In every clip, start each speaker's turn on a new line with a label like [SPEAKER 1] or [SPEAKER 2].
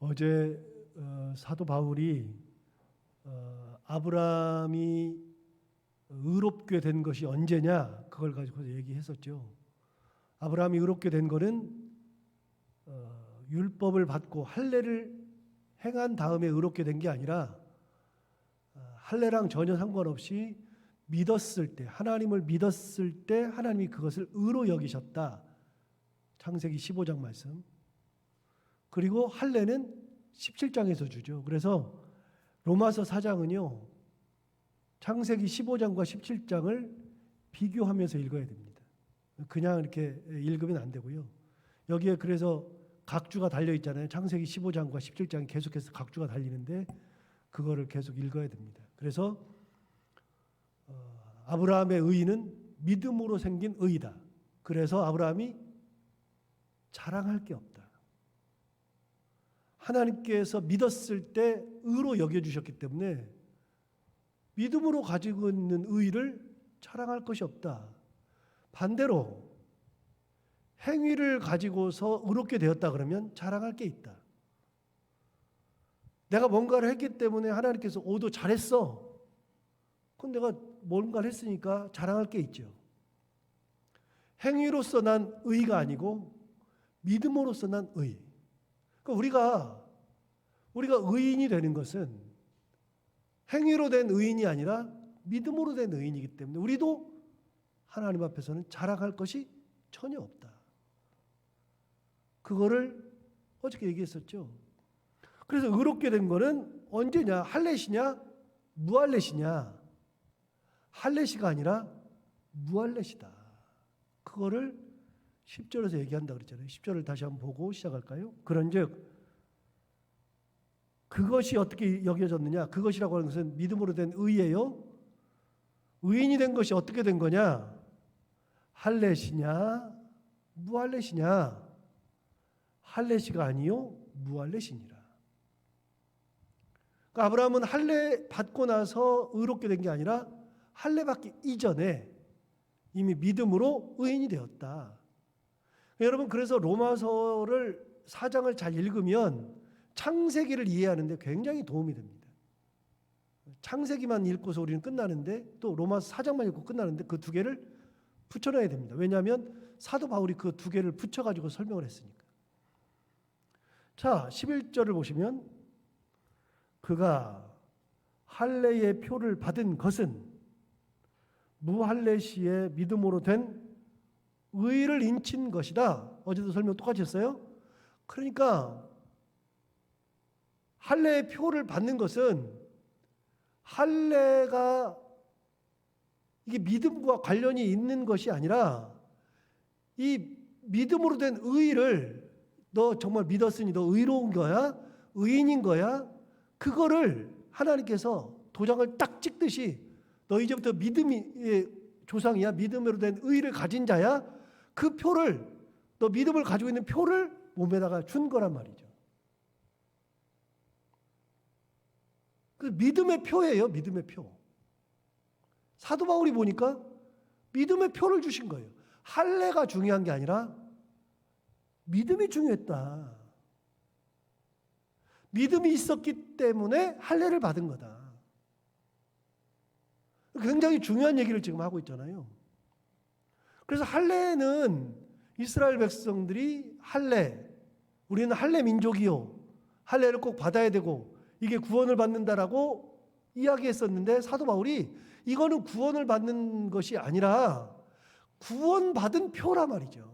[SPEAKER 1] 어제 어, 사도 바울이 어, 아브라함이 의롭게 된 것이 언제냐 그걸 가지고 얘기했었죠. 아브라함이 의롭게 된 거는 어, 율법을 받고 할례를 행한 다음에 의롭게 된 게 아니라 어, 할례랑 전혀 상관없이 믿었을 때 하나님을 믿었을 때 하나님이 그것을 의로 여기셨다. 창세기 15장 말씀. 그리고 할례는 17장에서 주죠. 그래서 로마서 4장은요. 창세기 15장과 17장을 비교하면서 읽어야 됩니다. 그냥 이렇게 읽으면 안 되고요. 여기에 그래서 각주가 달려 있잖아요. 창세기 15장과 17장이 계속해서 각주가 달리는데 그거를 계속 읽어야 됩니다. 그래서 어, 아브라함의 의는 믿음으로 생긴 의다. 그래서 아브라함이 자랑할 게 없다. 하나님께서 믿었을 때 의로 여겨 주셨기 때문에 믿음으로 가지고 있는 의를 자랑할 것이 없다. 반대로 행위를 가지고서 의롭게 되었다 그러면 자랑할 게 있다. 내가 뭔가를 했기 때문에 하나님께서 오도 잘했어. 그럼 내가 뭔가를 했으니까 자랑할 게 있죠. 행위로서 난 의가 아니고 믿음으로서 난 의. 그러니까 우리가 우리가 의인이 되는 것은 행위로 된 의인이 아니라 믿음으로 된 의인이기 때문에 우리도 하나님 앞에서는 자랑할 것이 전혀 없다. 그거를 어저께 얘기했었죠. 그래서 의롭게 된 거는 언제냐? 할례시냐? 무할례시냐? 할례시가 아니라 무할례시다. 그거를 10절에서 얘기한다 그랬잖아요. 10절을 다시 한번 보고 시작할까요? 그런즉 그것이 어떻게 여겨졌느냐? 그것이라고 하는 것은 믿음으로 된 의예요. 의인이 된 것이 어떻게 된 거냐? 할례시냐? 무할례시냐? 할례시가 아니요 무할례시니라. 그러니까 아브라함은 할례 받고 나서 의롭게 된 게 아니라 할례 받기 이전에 이미 믿음으로 의인이 되었다. 여러분 그래서 로마서를 사장을 잘 읽으면 창세기를 이해하는데 굉장히 도움이 됩니다. 창세기만 읽고서 우리는 끝나는데 또 로마서 사장만 읽고 끝나는데 그 두 개를 붙여놔야 됩니다. 왜냐하면 사도 바울이 그 두 개를 붙여가지고 설명을 했으니까. 자, 11절을 보시면 그가 할례의 표를 받은 것은 무할례 시에 믿음으로 된 의를 인친 것이다. 어제도 설명 똑같이 했어요. 그러니까 할례의 표를 받는 것은 할례가 이게 믿음과 관련이 있는 것이 아니라 이 믿음으로 된 의를 너 정말 믿었으니 너 의로운 거야? 의인인 거야? 그거를 하나님께서 도장을 딱 찍듯이 너 이제부터 믿음이 조상이야. 믿음으로 된 의를 가진 자야. 그 표를 너 믿음을 가지고 있는 표를 몸에다가 준 거란 말이죠. 그 믿음의 표예요. 믿음의 표. 사도 바울이 보니까 믿음의 표를 주신 거예요. 할례가 중요한 게 아니라 믿음이 중요했다. 믿음이 있었기 때문에 할례를 받은 거다. 굉장히 중요한 얘기를 지금 하고 있잖아요. 그래서 할례는 이스라엘 백성들이 할례, 우리는 할례 민족이요. 할례를 꼭 받아야 되고 이게 구원을 받는다라고 이야기했었는데 사도 바울이 이거는 구원을 받는 것이 아니라 구원받은 표라 말이죠.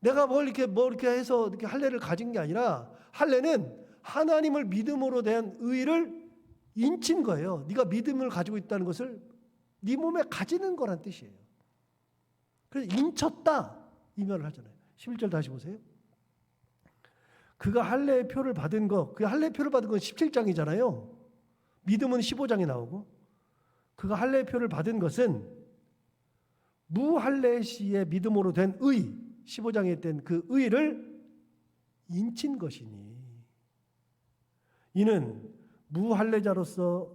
[SPEAKER 1] 내가 뭘 이렇게 뭐 이렇게 해서 이렇게 할례를 가진 게 아니라 할례는 하나님을 믿음으로 대한 의를 인친 거예요. 네가 믿음을 가지고 있다는 것을 네 몸에 가지는 거란 뜻이에요. 그래서 인쳤다 이 말을 하잖아요. 11절 다시 보세요. 그가 할례의 표를 받은 거, 그 할례의 표를 받은 건 17장이잖아요. 믿음은 15장에 나오고 그가 할례의 표를 받은 것은 무할례 시의 믿음으로 된 의, 15장에 된 그 의를 인친 것이니 이는 무할례자로서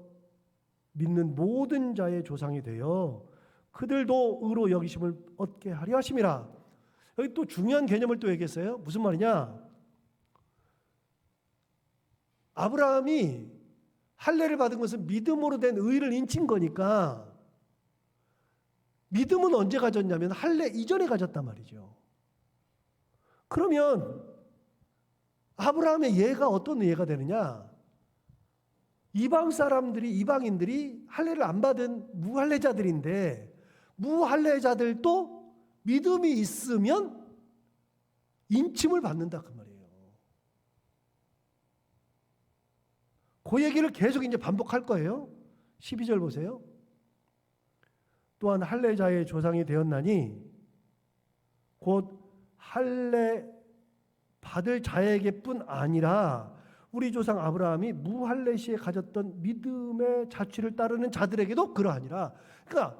[SPEAKER 1] 믿는 모든 자의 조상이 되어 그들도 의로 여기심을 얻게 하려 하심이라. 여기 또 중요한 개념을 또 얘기했어요. 무슨 말이냐? 아브라함이 할례를 받은 것은 믿음으로 된 의를 인친 거니까 믿음은 언제 가졌냐면 할례 이전에 가졌단 말이죠. 그러면 아브라함의 예가 어떤 예가 되느냐? 이방 사람들이 이방인들이 할례를 안 받은 무할례자들인데 무할례자들도 믿음이 있으면 인침을 받는다 그 말이에요. 그 얘기를 계속 이제 반복할 거예요. 12절 보세요. 또한 할례자의 조상이 되었나니 곧 할례 받을 자에게뿐 아니라 우리 조상 아브라함이 무할례 시에 가졌던 믿음의 자취를 따르는 자들에게도 그러하니라. 그러니까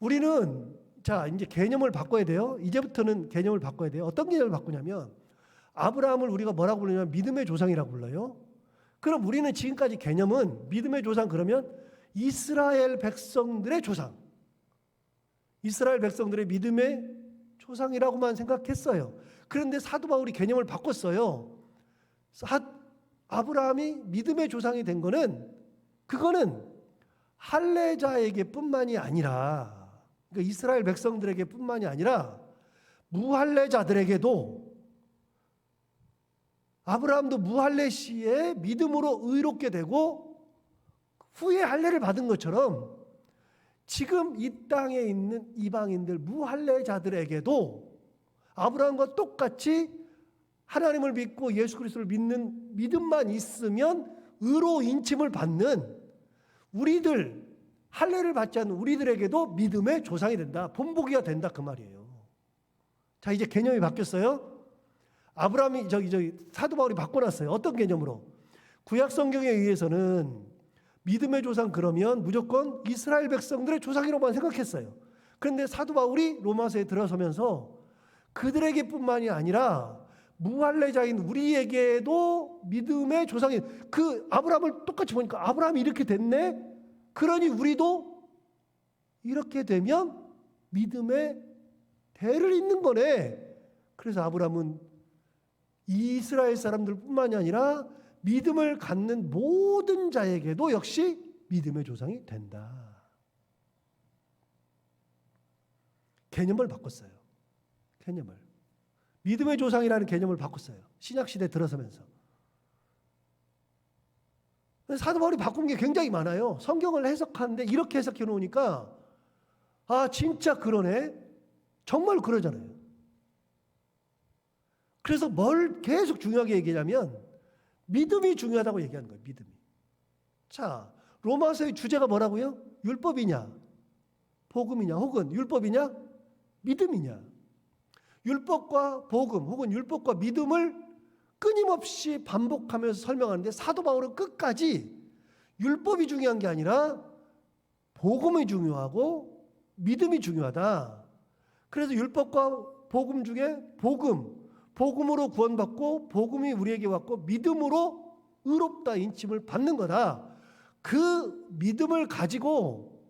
[SPEAKER 1] 우리는 자 이제 개념을 바꿔야 돼요. 이제부터는 개념을 바꿔야 돼요. 어떤 개념을 바꾸냐면 아브라함을 우리가 뭐라고 부르냐면 믿음의 조상이라고 불러요. 그럼 우리는 지금까지 개념은 믿음의 조상 그러면 이스라엘 백성들의 조상, 이스라엘 백성들의 믿음의 조상이라고만 생각했어요. 그런데 사도 바울이 개념을 바꿨어요. 사- 아브라함이 믿음의 조상이 된 거는 그거는 할례자에게 뿐만이 아니라 그러니까 이스라엘 백성들에게 뿐만이 아니라 무할례자들에게도 아브라함도 무할례 시에 믿음으로 의롭게 되고 후에 할례를 받은 것처럼 지금 이 땅에 있는 이방인들 무할례자들에게도 아브라함과 똑같이 하나님을 믿고 예수 그리스도를 믿는 믿음만 있으면 의로 인침을 받는 우리들 할례를 받지 않는 우리들에게도 믿음의 조상이 된다. 본보기가 된다 그 말이에요. 자, 이제 개념이 바뀌었어요. 아브라함이 저기 저기 사도 바울이 바꿔놨어요. 어떤 개념으로? 구약 성경에 의해서는 믿음의 조상 그러면 무조건 이스라엘 백성들의 조상이라고만 생각했어요. 그런데 사도 바울이 로마서에 들어서면서 그들에게뿐만이 아니라 무할례자인 우리에게도 믿음의 조상이 그 아브라함을 똑같이 보니까 아브라함이 이렇게 됐네. 그러니 우리도 이렇게 되면 믿음의 대를 잇는 거네. 그래서 아브라함은 이스라엘 사람들뿐만이 아니라 믿음을 갖는 모든 자에게도 역시 믿음의 조상이 된다. 개념을 바꿨어요. 개념을. 믿음의 조상이라는 개념을 바꿨어요. 신약 시대 들어서면서. 사도 바울이 바꾼 게 굉장히 많아요. 성경을 해석하는데 이렇게 해석해 놓으니까 아 진짜 그러네. 정말 그러잖아요. 그래서 뭘 계속 중요하게 얘기하냐면 믿음이 중요하다고 얘기하는 거예요. 믿음이. 자, 로마서의 주제가 뭐라고요? 율법이냐? 복음이냐? 혹은 율법이냐? 믿음이냐? 율법과 복음 혹은 율법과 믿음을 끊임없이 반복하면서 설명하는데 사도 바울은 끝까지 율법이 중요한 게 아니라 복음이 중요하고 믿음이 중요하다. 그래서 율법과 복음 중에 복음, 복음으로 구원받고 복음이 우리에게 왔고 믿음으로 의롭다 인침을 받는 거다. 그 믿음을 가지고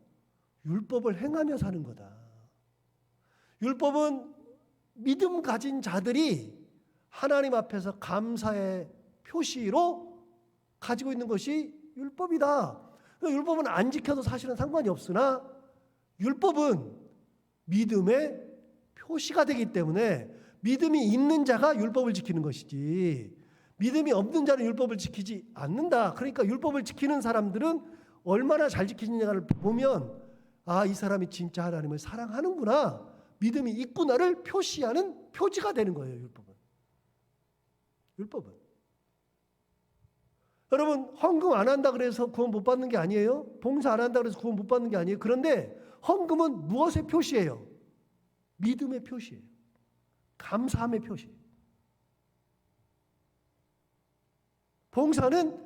[SPEAKER 1] 율법을 행하며 사는 거다. 율법은 믿음 가진 자들이 하나님 앞에서 감사의 표시로 가지고 있는 것이 율법이다. 그러니까 율법은 안 지켜도 사실은 상관이 없으나 율법은 믿음의 표시가 되기 때문에 믿음이 있는 자가 율법을 지키는 것이지 믿음이 없는 자는 율법을 지키지 않는다. 그러니까 율법을 지키는 사람들은 얼마나 잘 지키느냐를 보면 아, 이 사람이 진짜 하나님을 사랑하는구나. 믿음이 있구나를 표시하는 표지가 되는 거예요, 율법은. 율법은. 여러분, 헌금 안 한다 그래서 구원 못 받는 게 아니에요? 봉사 안 한다 그래서 구원 못 받는 게 아니에요? 그런데 헌금은 무엇의 표시예요? 믿음의 표시예요. 감사함의 표시. 봉사는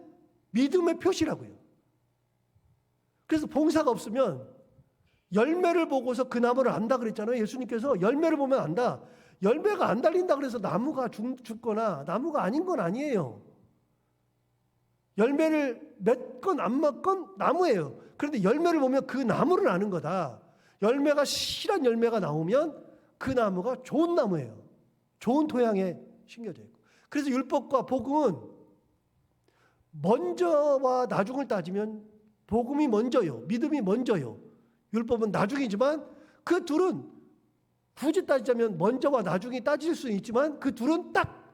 [SPEAKER 1] 믿음의 표시라고요. 그래서 봉사가 없으면 열매를 보고서 그 나무를 안다 그랬잖아요. 예수님께서 열매를 보면 안다. 열매가 안 달린다 그래서 나무가 죽, 죽거나 나무가 아닌 건 아니에요. 열매를 맺건 안 맺건 나무예요. 그런데 열매를 보면 그 나무를 아는 거다. 열매가 실한 열매가 나오면 그 나무가 좋은 나무예요. 좋은 토양에 심겨져 있고. 그래서 율법과 복음은 먼저와 나중을 따지면 복음이 먼저요. 믿음이 먼저요. 율법은 나중이지만 그 둘은 굳이 따지자면 먼저와 나중이 따질 수는 있지만 그 둘은 딱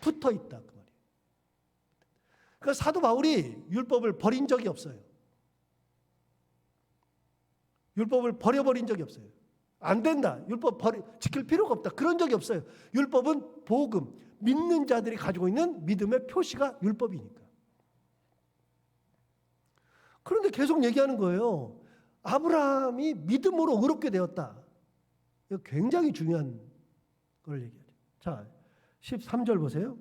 [SPEAKER 1] 붙어 있다 그 말이에요. 그 사도 바울이 율법을 버린 적이 없어요. 율법을 버려버린 적이 없어요. 안 된다. 율법 버리, 지킬 필요가 없다. 그런 적이 없어요. 율법은 복음, 믿는 자들이 가지고 있는 믿음의 표시가 율법이니까. 그런데 계속 얘기하는 거예요. 아브라함이 믿음으로 의롭게 되었다. 이거 굉장히 중요한 걸 얘기하죠. 자, 13절 보세요.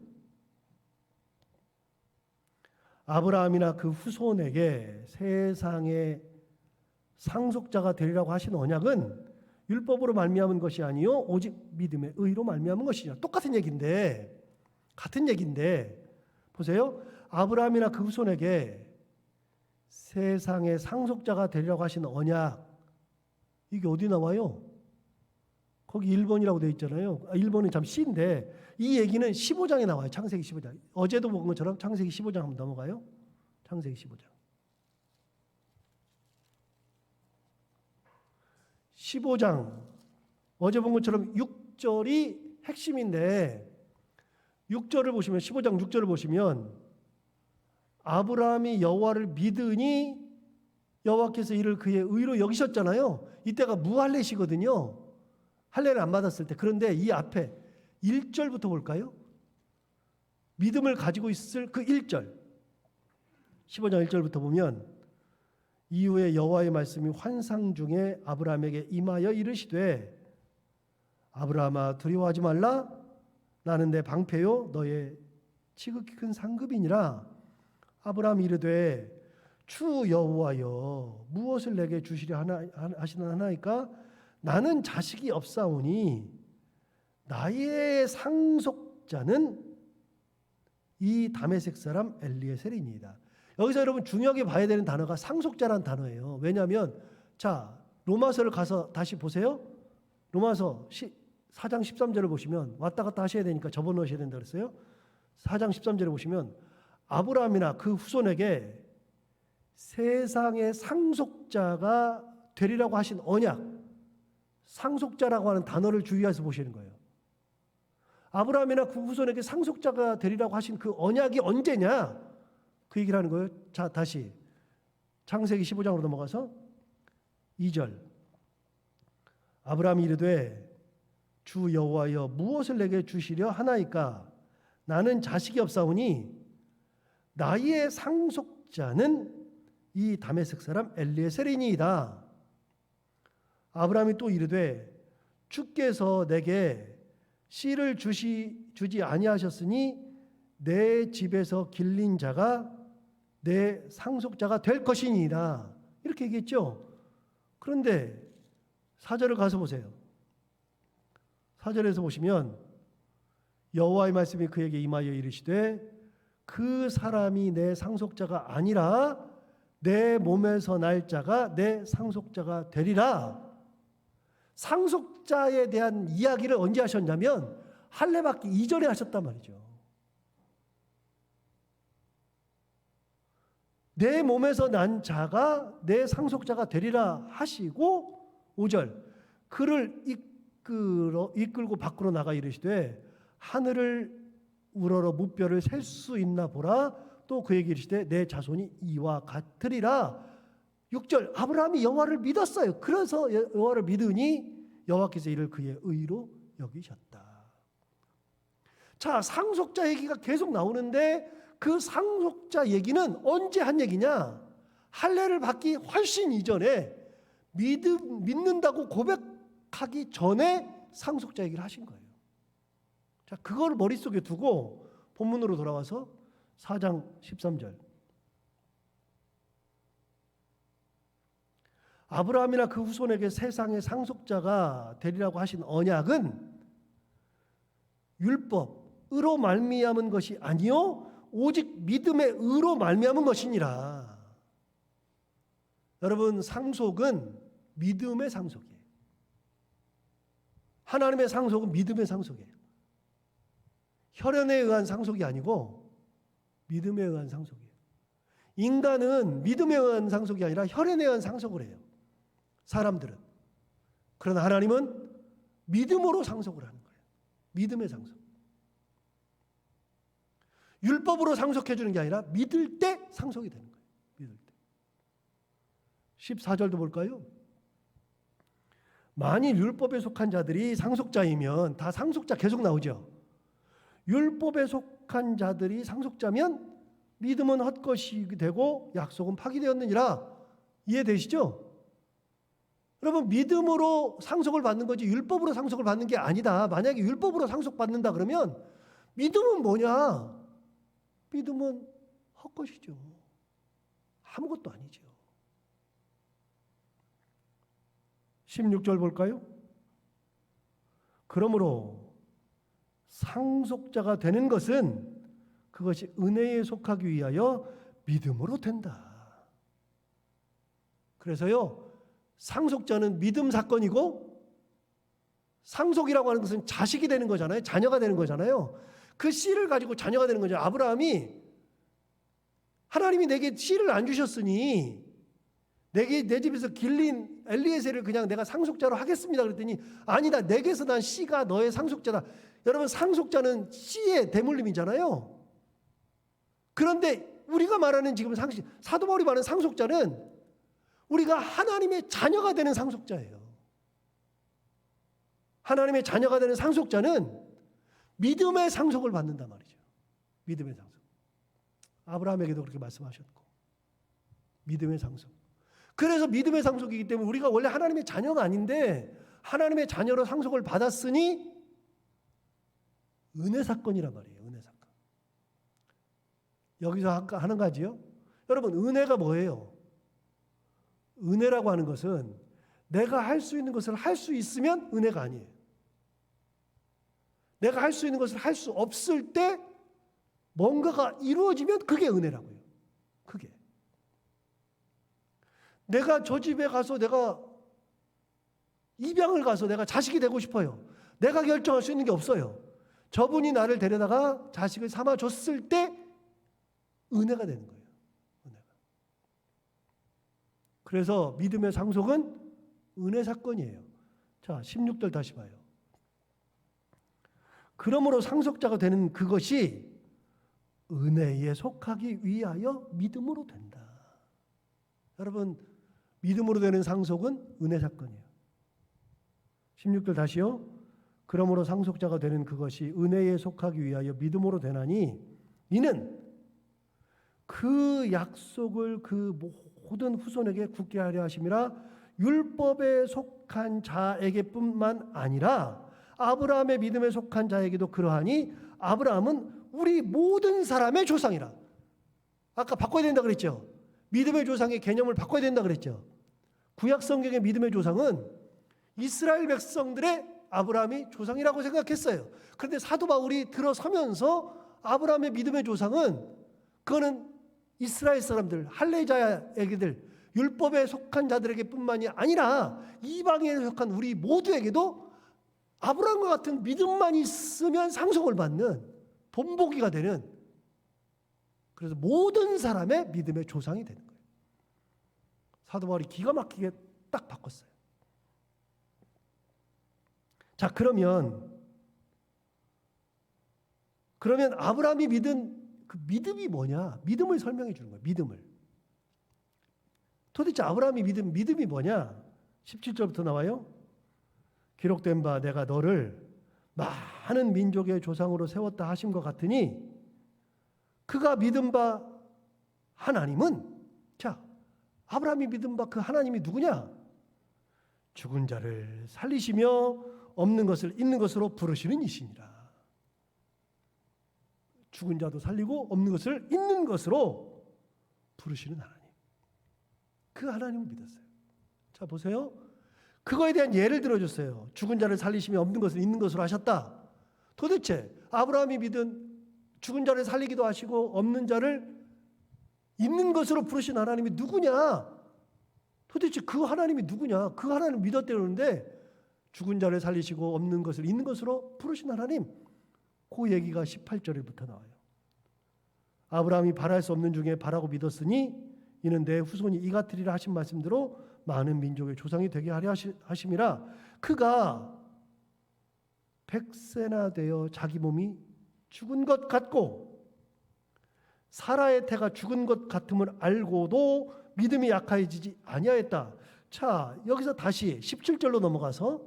[SPEAKER 1] 아브라함이나 그 후손에게 세상의 상속자가 되리라고 하신 언약은 율법으로 말미암은 것이 아니요 오직 믿음의 의로 말미암은 것이냐. 똑같은 얘기인데 같은 얘기인데 보세요. 아브라함이나 그 후손에게 세상의 상속자가 되리라고 하신 언약 이게 어디 나와요? 거기 1번이라고 되어 있잖아요. 아, 1번은 참 C인데 이 얘기는 15장에 나와요. 창세기 15장. 어제도 본 것처럼 창세기 15장 한번 넘어가요. 창세기 15장. 15장 어제 본 것처럼 6절이 핵심인데 6절을 보시면 15장 6절을 보시면 아브라함이 여호와를 믿으니 여호와께서 이를 그의 의로 여기셨잖아요. 이때가 무할례시거든요. 할례를 안 받았을 때. 그런데 이 앞에 1절부터 볼까요? 믿음을 가지고 있을 그 1절. 15장 1절부터 보면 이후에 여호와의 말씀이 환상 중에 아브라함에게 임하여 이르시되 아브라함아 두려워하지 말라. 나는 내 방패요 너의 지극히 큰 상급이니라. 아브라함이 이르되 주 여호와여 무엇을 내게 주시려 하나 하시는 하나이까? 나는 자식이 없사오니 나의 상속자는 이 다메섹 사람 엘리에셀이니이다. 여기서 여러분 중요하게 봐야 되는 단어가 상속자란 단어예요. 왜냐하면 자 로마서를 가서 다시 보세요. 로마서 4장 13절을 보시면 왔다 갔다 하셔야 되니까 접어 넣으셔야 된다 그랬어요. 4장 13절에 보시면 아브라함이나 그 후손에게 세상의 상속자가 되리라고 하신 언약 상속자라고 하는 단어를 주의해서 보시는 거예요. 아브라함이나 그 후손에게 상속자가 되리라고 하신 그 언약이 언제냐? 그 얘기를 하는 거예요. 자, 다시 창세기 15장으로 넘어가서 2절. 아브라함이 이르되 주 여호와여 무엇을 내게 주시려 하나이까 나는 자식이 없사오니 나의 상속자는 이 다메섹 사람 엘리에셀이니이다. 아브라함이 또 이르되 주께서 내게 씨를 주시 주지 아니하셨으니 내 집에서 길린 자가 내 상속자가 될 것이니이다. 이렇게 얘기했죠. 그런데 사절을 가서 보세요. 사절에서 보시면 여호와의 말씀이 그에게 임하여 이르시되 그 사람이 내 상속자가 아니라 내 몸에서 날 자가 내 상속자가 되리라. 상속자에 대한 이야기를 언제 하셨냐면 할례받기 이전에 하셨단 말이죠. 내 몸에서 난 자가 내 상속자가 되리라 하시고 5절 그를 이끌어 이끌고 밖으로 나가 이르시되 하늘을 우러러 무뼈를 셀 수 있나 보라 또 그에게 이르시되 내 자손이 이와 같으리라 6절 아브라함이 여호와를 믿었어요. 그래서 여호와를 믿으니 여호와께서 이를 그의 의로 여기셨다. 자, 상속자 얘기가 계속 나오는데 그 상속자 얘기는 언제 한 얘기냐? 할례를 받기 훨씬 이전에 믿음, 믿는다고 고백하기 전에 상속자 얘기를 하신 거예요. 자, 그걸 머릿속에 두고 본문으로 돌아와서 4장 13절. 아브라함이나 그 후손에게 세상의 상속자가 되리라고 하신 언약은 율법으로 말미암은 것이 아니요 오직 믿음의 의로 말미암은 것이니라. 여러분 상속은 믿음의 상속이에요. 하나님의 상속은 믿음의 상속이에요. 혈연에 의한 상속이 아니고 믿음에 의한 상속이에요. 인간은 믿음에 의한 상속이 아니라 혈연에 의한 상속을 해요. 사람들은. 그러나 하나님은 믿음으로 상속을 하는 거예요. 믿음의 상속. 율법으로 상속해 주는 게 아니라 믿을 때 상속이 되는 거예요. 믿을 때. 14절도 볼까요? 만일 율법에 속한 자들이 상속자이면 다 상속자 계속 나오죠. 율법에 속한 자들이 상속자면 믿음은 헛것이 되고 약속은 파기되었느니라 이해되시죠? 여러분 믿음으로 상속을 받는 거지 율법으로 상속을 받는 게 아니다. 만약에 율법으로 상속받는다 그러면 믿음은 뭐냐? 믿음은 헛것이죠. 아무것도 아니죠. 16절 볼까요? 그러므로 상속자가 되는 것은 그것이 은혜에 속하기 위하여 믿음으로 된다. 그래서요, 상속자는 믿음 사건이고 상속이라고 하는 것은 자식이 되는 거잖아요. 자녀가 되는 거잖아요. 그 씨를 가지고 자녀가 되는 거죠. 아브라함이 하나님이 내게 씨를 안 주셨으니 내게 내 집에서 길린 엘리에셀을 그냥 내가 상속자로 하겠습니다. 그랬더니 아니다. 내게서 난 씨가 너의 상속자다. 여러분 상속자는 씨의 대물림이잖아요. 그런데 우리가 말하는 지금 상식 사도 바울이 말하는 상속자는 우리가 하나님의 자녀가 되는 상속자예요. 하나님의 자녀가 되는 상속자는 믿음의 상속을 받는단 말이죠. 믿음의 상속. 아브라함에게도 그렇게 말씀하셨고 믿음의 상속. 그래서 믿음의 상속이기 때문에 우리가 원래 하나님의 자녀가 아닌데 하나님의 자녀로 상속을 받았으니 은혜 사건이란 말이에요. 은혜 사건. 여기서 한- 하는 가지요. 여러분 은혜가 뭐예요? 은혜라고 하는 것은 내가 할 수 있는 것을 할 수 있으면 은혜가 아니에요. 내가 할 수 있는 것을 할 수 없을 때 뭔가가 이루어지면 그게 은혜라고요. 그게. 내가 저 집에 가서 내가 입양을 가서 내가 자식이 되고 싶어요. 내가 결정할 수 있는 게 없어요. 저분이 나를 데려다가 자식을 삼아 줬을 때 은혜가 되는 거예요. 그래서 믿음의 상속은 은혜 사건이에요. 자, 16절 다시 봐요. 그러므로 상속자가 되는 그것이 은혜에 속하기 위하여 믿음으로 된다. 여러분, 믿음으로 되는 상속은 은혜 사건이에요. 16절 다시요. 그러므로 상속자가 되는 그것이 은혜에 속하기 위하여 믿음으로 되나니 이는 그 약속을 그 모든 후손에게 굳게 하려 하심이라 율법에 속한 자에게뿐만 아니라 아브라함의 믿음에 속한 자에게도 그러하니 아브라함은 우리 모든 사람의 조상이라. 아까 바꿔야 된다 그랬죠. 믿음의 조상의 개념을 바꿔야 된다 그랬죠. 구약 성경의 믿음의 조상은 이스라엘 백성들의 아브라함이 조상이라고 생각했어요. 그런데 사도 바울이 들어서면서 아브라함의 믿음의 조상은 그거는 이스라엘 사람들, 할례자에게들, 율법에 속한 자들에게뿐만이 아니라 이방인에 속한 우리 모두에게도 아브라함과 같은 믿음만 있으면 상속을 받는 본보기가 되는 그래서 모든 사람의 믿음의 조상이 되는 거예요. 사도 바울이 기가 막히게 딱 바꿨어요. 자, 그러면 그러면 아브라함이 믿은 그 믿음이 뭐냐? 믿음을 설명해 주는 거예요. 믿음을. 도대체 아브라함이 믿은 믿음이 뭐냐? 17절부터 나와요. 기록된 바 내가 너를 많은 민족의 조상으로 세웠다 하신 것 같으니 그가 믿은 바 하나님은 자 아브라함이 믿은 바 그 하나님이 누구냐? 죽은 자를 살리시며 없는 것을 있는 것으로 부르시는 이시니라. 죽은 자도 살리고 없는 것을 있는 것으로 부르시는 하나님. 그 하나님을 믿었어요. 자 보세요. 그거에 대한 예를 들어줬어요. 죽은 자를 살리시며 없는 것을 있는 것으로 하셨다. 도대체 아브라함이 믿은 죽은 자를 살리기도 하시고 없는 자를 있는 것으로 부르신 하나님이 누구냐? 도대체 그 하나님이 누구냐? 그 하나님 믿었대는데 죽은 자를 살리시고 없는 것을 있는 것으로 부르신 하나님. 그 얘기가 18절에부터 나와요. 아브라함이 바랄 수 없는 중에 바라고 믿었으니 이는 내 후손이 이 같으리라 하신 말씀대로 많은 민족의 조상이 되게 하려 하심이라 그가 백세나 되어 자기 몸이 죽은 것 같고 사라의 태가 죽은 것 같음을 알고도 믿음이 약해지지 아니하였다. 자, 여기서 다시 17절로 넘어가서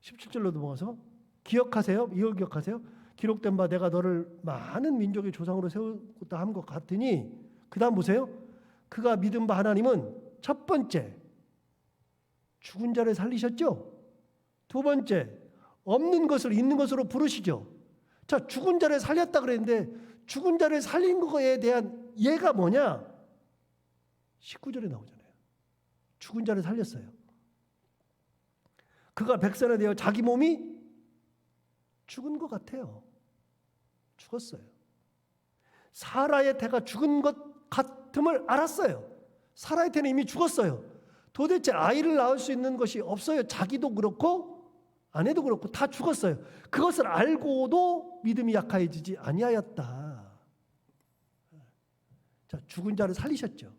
[SPEAKER 1] 17절로 넘어가서 기억하세요. 이걸 기억하세요. 기록된 바 내가 너를 많은 민족의 조상으로 세우겠다 한것 같으니 그다음 보세요. 그가 믿은 바 하나님은 첫 번째 죽은 자를 살리셨죠. 두 번째 없는 것을 있는 것으로 부르시죠. 자, 죽은 자를 살렸다 그랬는데 죽은 자를 살린 거에 대한 예가 뭐냐? 19절에 나오잖아요. 죽은 자를 살렸어요. 그가 백세나 되어 자기 몸이 죽은 것 같아요. 죽었어요. 사라의 태가 죽은 것 같음을 알았어요. 사라의 태는 이미 죽었어요. 도대체 아이를 낳을 수 있는 것이 없어요. 자기도 그렇고 아내도 그렇고 다 죽었어요. 그것을 알고도 믿음이 약해지지 아니하였다. 자, 죽은 자를 살리셨죠.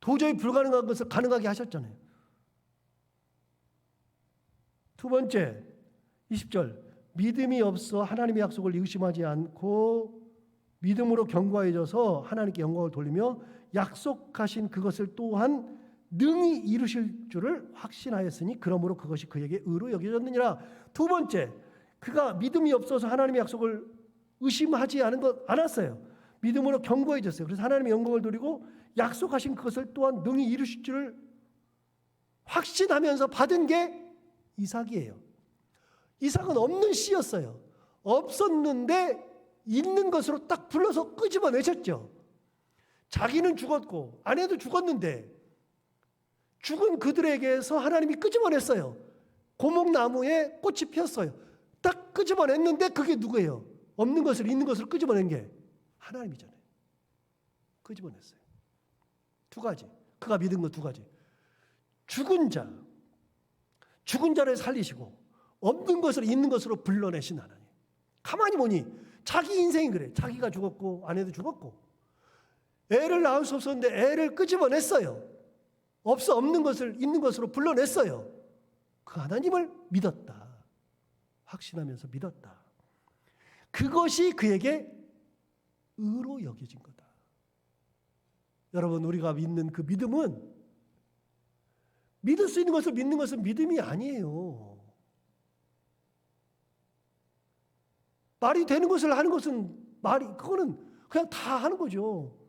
[SPEAKER 1] 도저히 불가능한 것을 가능하게 하셨잖아요. 두 번째, 20절. 믿음이 없어 하나님의 약속을 의심하지 않고 믿음으로 견고해져서 하나님께 영광을 돌리며 약속하신 그것을 또한 능히 이루실 줄을 확신하였으니 그러므로 그것이 그에게 의로 여겨졌느니라. 두 번째, 그가 믿음이 없어서 하나님의 약속을 의심하지 않은 것 않았어요. 믿음으로 견고해졌어요. 그래서 하나님의 영광을 돌리고 약속하신 그것을 또한 능히 이루실 줄을 확신하면서 받은 게 이삭이에요. 이삭은 없는 씨였어요. 없었는데 있는 것으로 딱 불러서 끄집어내셨죠. 자기는 죽었고 아내도 죽었는데 죽은 그들에게서 하나님이 끄집어냈어요. 고목나무에 꽃이 피었어요. 딱 끄집어냈는데 그게 누구예요? 없는 것을 있는 것을 끄집어낸 게 하나님이잖아요. 끄집어냈어요. 두 가지. 그가 믿은 것 두 가지. 죽은 자, 죽은 자를 살리시고 없는 것을 있는 것으로 불러내신 하나님. 가만히 보니 자기 인생이 그래. 자기가 죽었고 아내도 죽었고 애를 낳을 수 없었는데 애를 끄집어냈어요. 없어 없는 것을 있는 것으로 불러냈어요. 그 하나님을 믿었다. 확신하면서 믿었다. 그것이 그에게 의로 여겨진 거다. 여러분 우리가 믿는 그 믿음은 믿을 수 있는 것을 믿는 것은 믿음이 아니에요. 말이 되는 것을 하는 것은 말이 그거는 그냥 다 하는 거죠.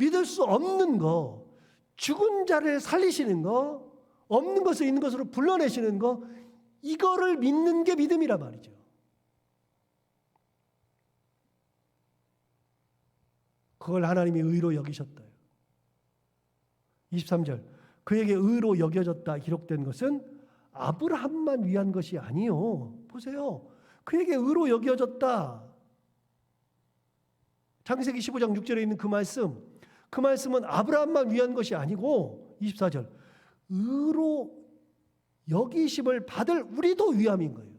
[SPEAKER 1] 믿을 수 없는 거, 죽은 자를 살리시는 거, 없는 것을 있는 것으로 불러내시는 거, 이거를 믿는 게 믿음이란 말이죠. 그걸 하나님이 의로 여기셨다. 23절. 그에게 의로 여겨졌다 기록된 것은 아브라함만 위한 것이 아니요. 보세요. 그에게 의로 여겨졌다. 창세기 15장 6절에 있는 그 말씀. 그 말씀은 아브라함만 위한 것이 아니고 24절. 의로 여기심을 받을 우리도 위함인 거예요.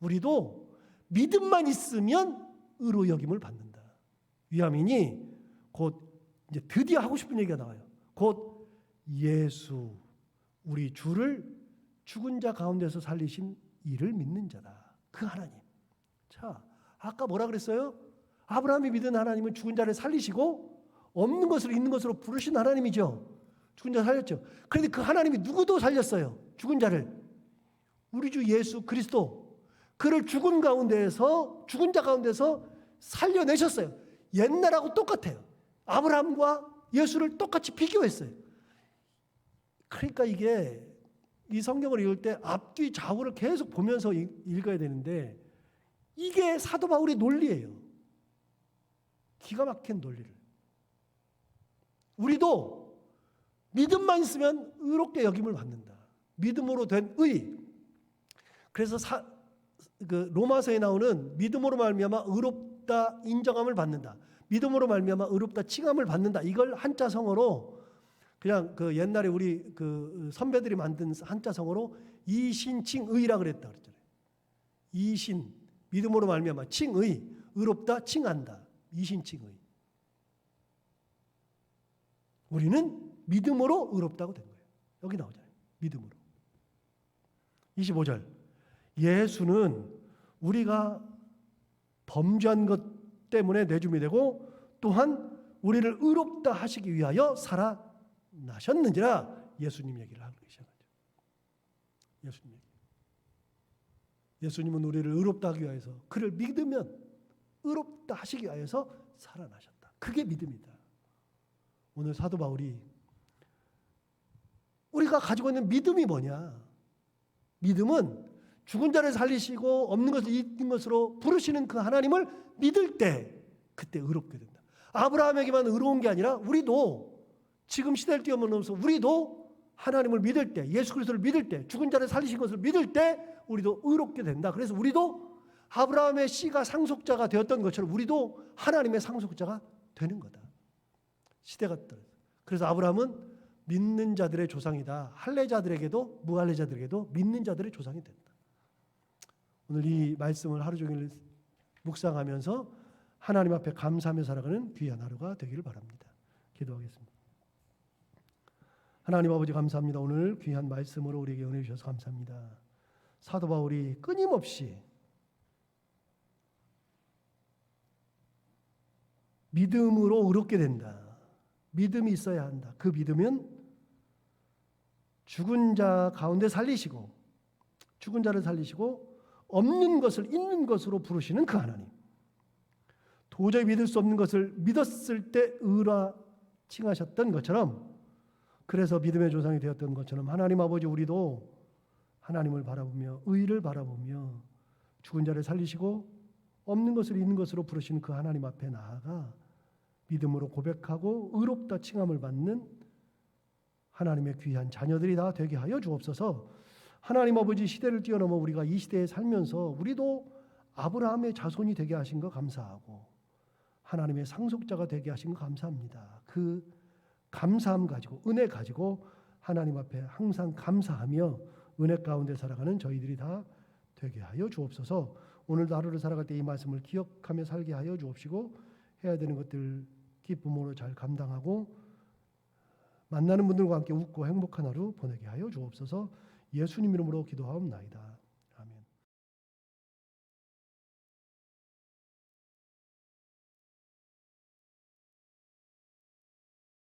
[SPEAKER 1] 우리도 믿음만 있으면 의로 여김을 받는다. 위함이니 곧 이제 드디어 하고 싶은 얘기가 나와요. 곧 예수 우리 주를 죽은 자 가운데서 살리신 이를 믿는 자다. 그 하나님. 자, 아까 뭐라 그랬어요? 아브라함이 믿은 하나님은 죽은 자를 살리시고 없는 것을 있는 것으로 부르신 하나님이죠. 죽은 자 살렸죠. 그런데 그 하나님이 누구도 살렸어요. 죽은 자를. 우리 주 예수 그리스도. 그를 죽은 가운데에서 죽은 자 가운데서 살려내셨어요. 옛날하고 똑같아요. 아브라함과 예수를 똑같이 비교했어요. 그러니까 이게 이 성경을 읽을 때 앞뒤 좌우를 계속 보면서 읽- 읽어야 되는데 이게 사도 바울의 논리예요. 기가 막힌 논리를. 우리도 믿음만 있으면 의롭게 여김을 받는다. 믿음으로 된 의. 그래서 사, 그 로마서에 나오는 믿음으로 말미암아 의롭다 인정함을 받는다. 믿음으로 말미암아 의롭다 칭함을 받는다. 이걸 한자 성어로 그냥 그 옛날에 우리 그 선배들이 만든 한자 성어로 이신칭의라 그랬다 그랬잖아요. 이신 믿음으로 말미암아 칭의 의롭다 칭한다 이신칭의 우리는 믿음으로 의롭다고 된 거예요. 여기 나오잖아요. 믿음으로. 25절. 예수는 우리가 범죄한 것 때문에 내줌이 되고 또한 우리를 의롭다 하시기 위하여 살아나셨는지라 예수님 얘기를 계시는 거죠. 예수님 얘기. 예수님은 우리를 의롭다 하기 위해서 그를 믿으면 의롭다 하시기 위해서 살아나셨다. 그게 믿음이다. 오늘 사도 바울이 우리가 가지고 있는 믿음이 뭐냐? 믿음은 죽은 자를 살리시고 없는 것을 있는 것으로 부르시는 그 하나님을 믿을 때 그때 의롭게 된다. 아브라함에게만 의로운 게 아니라 우리도 지금 시대를 뛰어넘어서 우리도 하나님을 믿을 때 예수 그리스도를 믿을 때 죽은 자를 살리신 것을 믿을 때 우리도 의롭게 된다. 그래서 우리도 아브라함의 씨가 상속자가 되었던 것처럼 우리도 하나님의 상속자가 되는 거다. 시대가 떨어. 그래서 아브라함은 믿는 자들의 조상이다. 할례자들에게도 무할례자들에게도 믿는 자들의 조상이 된다. 오늘 이 말씀을 하루 종일 묵상하면서 하나님 앞에 감사하며 살아가는 귀한 하루가 되기를 바랍니다. 기도하겠습니다. 하나님 아버지 감사합니다. 오늘 귀한 말씀으로 우리에게 은혜 주셔서 감사합니다. 사도 바울이 끊임없이 믿음으로 의롭게 된다. 믿음이 있어야 한다. 그 믿음은 죽은 자 가운데 살리시고 죽은 자를 살리시고 없는 것을 있는 것으로 부르시는 그 하나님. 도저히 믿을 수 없는 것을 믿었을 때 의라 칭하셨던 것처럼 그래서 믿음의 조상이 되었던 것처럼 하나님 아버지 우리도 하나님을 바라보며 의를 바라보며 죽은 자를 살리시고 없는 것을 있는 것으로 부르시는 그 하나님 앞에 나아가 믿음으로 고백하고 의롭다 칭함을 받는 하나님의 귀한 자녀들이 다 되게 하여 주옵소서. 하나님 아버지 시대를 뛰어넘어 우리가 이 시대에 살면서 우리도 아브라함의 자손이 되게 하신 거 감사하고 하나님의 상속자가 되게 하신 거 감사합니다. 그 감사함 가지고 은혜 가지고 하나님 앞에 항상 감사하며 은혜 가운데 살아가는 저희들이 다 되게 하여 주옵소서. 오늘도 하루를 살아갈 때 이 말씀을 기억하며 살게 하여 주옵시고 해야 되는 것들 기쁨으로 잘 감당하고 만나는 분들과 함께 웃고 행복한 하루 보내게 하여 주옵소서. 예수님 이름으로 기도하옵나이다.